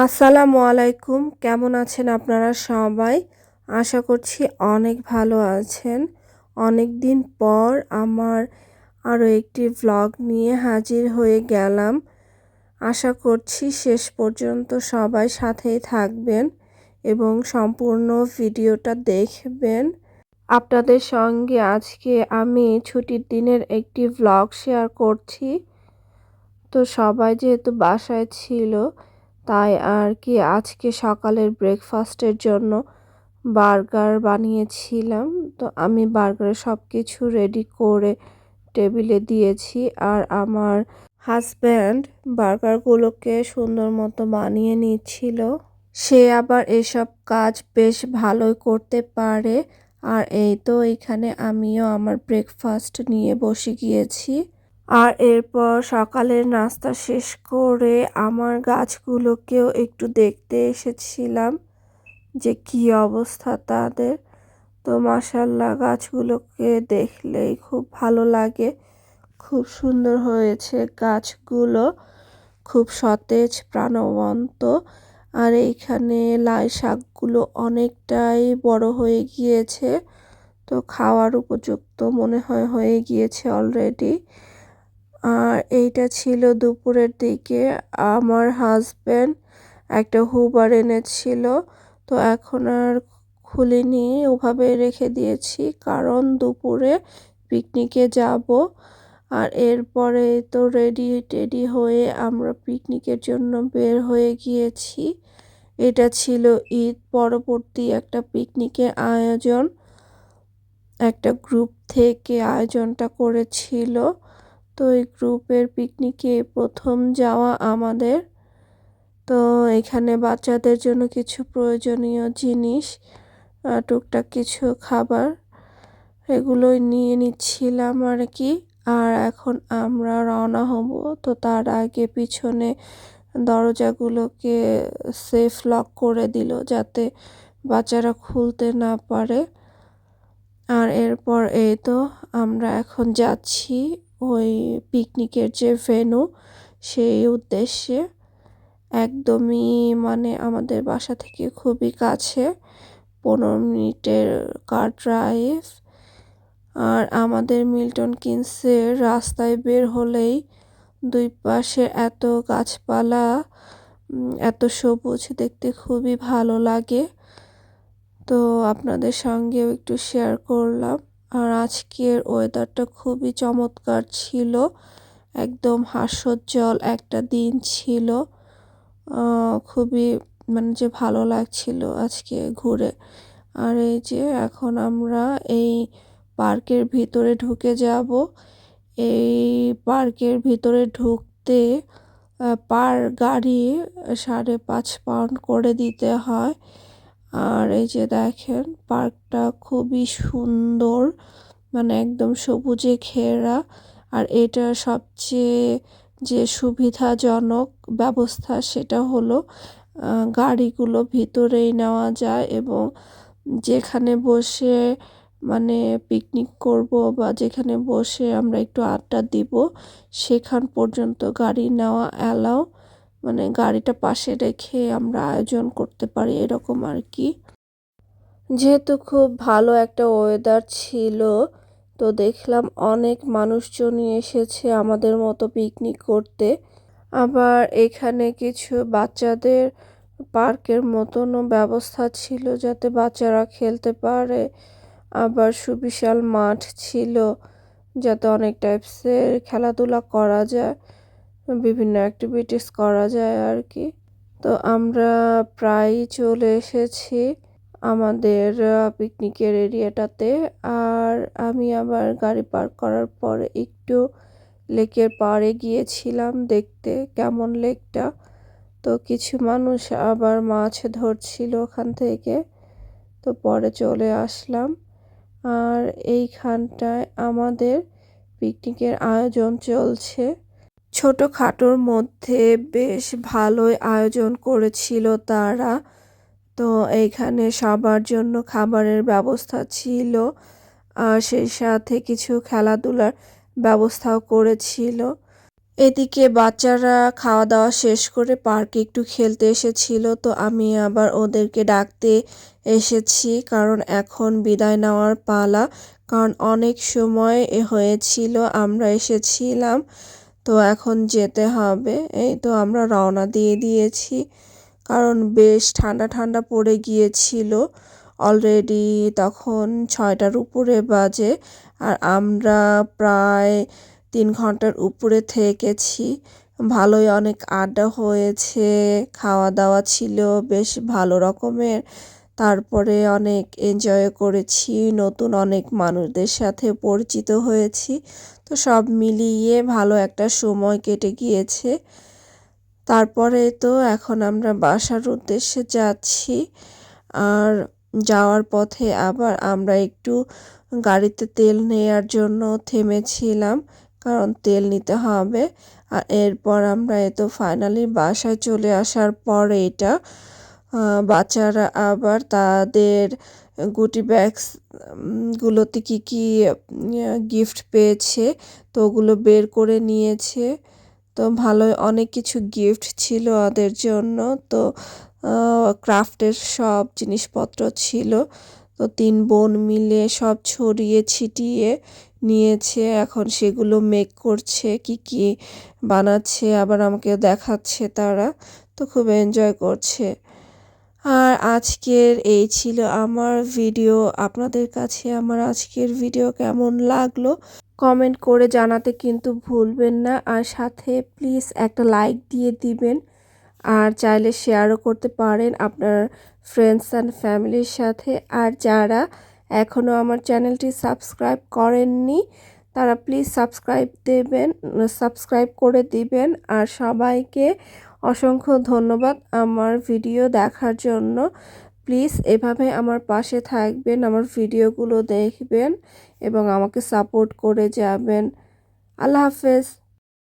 আসসালামু আলাইকুম। কেমন আছেন আপনারা সবাই? আশা করছি অনেক ভালো আছেন। অনেক দিন পর আমার আরও একটি ভ্লগ নিয়ে হাজির হয়ে গেলাম। আশা করছি শেষ পর্যন্ত সবাই সাথেই থাকবেন এবং সম্পূর্ণ ভিডিওটা দেখবেন। আপনাদের সঙ্গে আজকে আমি ছুটির দিনের একটি ভ্লগ শেয়ার করছি। তো সবাই যেহেতু বাসায় ছিল তাই আর কি আজকে সকালের ব্রেকফাস্টের জন্য বার্গার বানিয়েছিলাম। তো আমি বার্গারে সব কিছু রেডি করে টেবিলে দিয়েছি আর আমার হাজব্যান্ড বার্গারগুলোকে সুন্দর মতো বানিয়ে নিচ্ছিল। সে আবার এসব কাজ বেশ ভালোই করতে পারে। আর এই তো এখানে আমিও আমার ব্রেকফাস্ট নিয়ে বসে গিয়েছি। আর এরপর সকালের নাস্তা শেষ করে আমার গাছগুলোকেও একটু দেখতে এসেছিলাম যে কি অবস্থা তাদের। তো মাসাল্লাহ গাছগুলোকে দেখলেই খুব ভালো লাগে। খুব সুন্দর হয়েছে গাছগুলো। খুব সতেজ, প্রাণবন্ত। আর এইখানে লাই শাকগুলো অনেকটাই বড় হয়ে গিয়েছে। তো খাওয়ার উপযুক্ত মনে হয় হয়ে গিয়েছে অলরেডি এইটা ছিল দুপুরের দিকে। আমার হাজব্যান্ড একটা হুবার এনেছিল, তো এখন আর খুলিনি, ওভাবে রেখে দিয়েছি। কারণ দুপুরে পিকনিকে যাব, আর এরপরে তো রেডি টেডি হয়ে আমরা পিকনিকের জন্য বের হয়ে গিয়েছি। এটা ছিল ঈদ, পরবর্তী একটা পিকনিকের আয়োজন। একটা গ্রুপ থেকে আয়োজনটা করেছিল। তো এই গ্রুপের পিকনিকে প্রথম যাওয়া আমাদের। তো এখানে বাচ্চাদের জন্য কিছু প্রয়োজনীয় জিনিস টুকটাক কিছু খাবার এগুলোই নিয়ে নিচ্ছিলাম আর কি আর এখন আমরা রওনা হব। তো তার আগে পিছনে দরজাগুলোকে সেফ লক করে দিল যাতে বাচ্চারা খুলতে না পারে। আর এরপর এই তো আমরা এখন যাচ্ছি। ওই পিকনিকের যে ভেনু সেই উদ্দেশ্যে একদমই মানে আমাদের বাসা থেকে খুবই কাছে, পনেরো মিনিটের কার ড্রাইভ আর আমাদের মিল্টন কিন্সের রাস্তায় বের হলেই দুই পাশে এত গাছপালা এত সবুজ দেখতে খুবই ভালো লাগে। তো আপনাদের সঙ্গেও একটু শেয়ার করলাম। আর আজকের ওয়েদারটা খুবই চমৎকার ছিল, একদম হাস্যোজ্জ্বল একটা দিন ছিল। খুবই মানে যে ভালো লাগছিল আজকে ঘুরে। আর এই যে এখন আমরা এই পার্কের ভিতরে ঢুকে যাব। এই পার্কের ভিতরে ঢুকতে পার গাড়ি সাড়ে পাঁচ পাউন্ড করে দিতে হয়। আর এই যে দেখেন, পার্কটা খুবই সুন্দর মানে একদম সবুজে ঘেরা। আর এটা সবচেয়ে যে সুবিধাজনক ব্যবস্থা সেটা হলো গাড়িগুলো ভিতরেই নেওয়া যায় এবং যেখানে বসে মানে পিকনিক করব বা যেখানে বসে আমরা একটু আড্ডা দিব, সেখান পর্যন্ত গাড়ি নেওয়া অ্যালাও মানে গাড়িটা পাশে রেখে আমরা আয়োজন করতে পারি এরকম আর কি যেহেতু খুব ভালো একটা ওয়েদার ছিল, তো দেখলাম অনেক মানুষজনই এসেছে আমাদের মতো পিকনিক করতে। আবার এখানে কিছু বাচ্চাদের পার্কের মতনও ব্যবস্থা ছিল যাতে বাচ্চারা খেলতে পারে। আবার সুবিশাল মাঠ ছিল যাতে অনেক টাইপসের খেলাধুলা করা যায়। বিভিন্ন অ্যাক্টিভিটিস করা যায় আর কি তো আমরা প্রায়ই চলে এসেছি আমাদের পিকনিকের এরিয়াটাতে আর আমি আবার গাড়ি পার্ক করার পর একটু লেকের পাড়ে গিয়েছিলাম দেখতে, কেমন লেকটা। তো কিছু মানুষ আবার মাছ ধরছিল ওখান থেকে। তো পরে চলে আসলাম। আর এইখানটায় আমাদের পিকনিকের আয়োজন চলছে। ছোটোখাটোর মধ্যে বেশ ভালোই আয়োজন করেছিল তারা। তো এইখানে সবার জন্য খাবারের ব্যবস্থা ছিল আর সেই সাথে কিছু খেলাধুলার ব্যবস্থাও করেছিল। এদিকে বাচ্চারা খাওয়া দাওয়া শেষ করে পার্কে একটু খেলতে এসেছিল। তো আমি আবার ওদেরকে ডাকতে এসেছি কারণ এখন বিদায় নেওয়ার পালা। কারণ অনেক সময় হয়েছিল, আমরা এসেছিলাম। তো এখন যেতে হবে। এই তো আমরা রওনা দিয়ে দিয়েছি। কারণ বেশ ঠান্ডা ঠান্ডা পড়ে গিয়েছিল। অলরেডি তখন ছয়টার উপরে বাজে। আর আমরা প্রায় তিন ঘণ্টার উপরে থেকেছি। ভালোই অনেক আড্ডা হয়েছে, খাওয়া দাওয়া ছিল বেশ ভালো রকমের। তারপরে অনেক এনজয় করেছি, নতুন অনেক মানুষদের সাথে পরিচিত হয়েছি। তো সব মিলিয়ে ভালো একটা সময় কেটে গিয়েছে। তারপরে তো এখন আমরা বাসার উদ্দেশ্যে যাচ্ছি। আর যাওয়ার পথে আবার আমরা একটু গাড়িতে তেল নেয়ার জন্য থেমেছিলাম, কারণ তেল নিতে হবে। আর এরপর আমরা এ তো ফাইনালি বাসায় চলে আসার পরে এটা বাচ্চারা আবার তাদের গুটি ব্যাগস গুলোতে কী কি গিফট পেয়েছে, তো ওগুলো বের করে নিয়েছে। তো ভালো, অনেক কিছু গিফট ছিল ওদের জন্য। তো ক্রাফটের সব জিনিসপত্র ছিল। তো তিন বোন মিলে সব ছড়িয়ে ছিটিয়ে নিয়েছে। এখন সেগুলো মেক করছে, কি কি বানাচ্ছে, আবার আমাকে দেখাচ্ছে তারা। তো খুব এনজয় করছে। আর আজকের এই ছিল আমার ভিডিও। আপনাদের কাছে আমার আজকের ভিডিও কেমন লাগল? কমেন্ট করে জানাতে কিন্তু ভুলবেন না। আর সাথে প্লিজ একটা লাইক দিয়ে দিবেন। আর চাইলে শেয়ারও করতে পারেন আপনার ফ্রেন্ডস অ্যান্ড ফ্যামিলির সাথে। আর যারা এখনও আমার চ্যানেলটি সাবস্ক্রাইব করেননি, তারা প্লিজ সাবস্ক্রাইব দেবেন সাবস্ক্রাইব করে দিবেন। আর সবাইকে অসংখ্য ধন্যবাদ আমার ভিডিও দেখার জন্য। প্লিজ এভাবে আমার পাশে থাকবেন, আমার ভিডিওগুলো দেখবেন এবং আমাকে সাপোর্ট করে যাবেন। আল্লাহ হাফেজ।